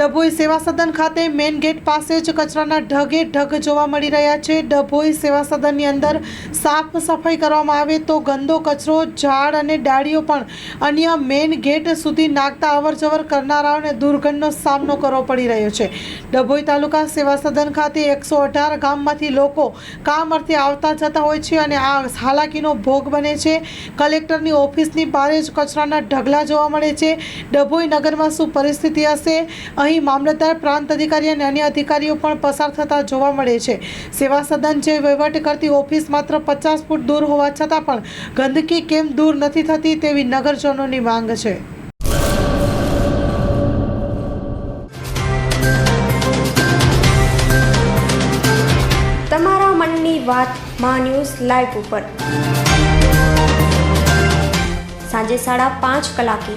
ડભોઈ સેવા સદન ખાતે મેઇન ગેટ પાસે જ કચરાના ઢગે ઢગ જોવા મળી રહ્યા છે. ડભોઈ સેવા સદનની અંદર સાફ સફાઈ કરવામાં આવે તો ગંદો કચરો, ઝાડ અને ડાળીઓ પણ અન્ય મેઇન ગેટ સુધી નાખતા અવરજવર કરનારાઓને દુર્ગંધનો સામનો કરવો પડી રહ્યો છે. ડભોઈ તાલુકા સેવા સદન ખાતે એકસો અઢાર ગામમાંથી લોકો કામ અર્થે આવતા જતા હોય છે અને આ હાલાકીનો ભોગ બને છે. કલેક્ટરની ઓફિસની બહાર જ કચરાના ઢગલા જોવા મળે છે. ડભોઈ નગરમાં શું પરિસ્થિતિ હશે? અહીં મામલતદાર, પ્રાંત અધિકારી અને અન્ય અધિકારીઓ પણ પસાર થતા જોવા મળે છે. સેવા સદન જે વહીવટ કરતી ઓફિસ માત્ર પચાસ ફૂટ દૂર હોવા છતાં પણ ગંદકી કેમ દૂર નથી થતી તેવી નગરજનોની માંગ છે. તમારા મનની વાતમાં ન્યૂઝ લાઈવ ઉપર. સાંજે સાડા પાંચ કલાકે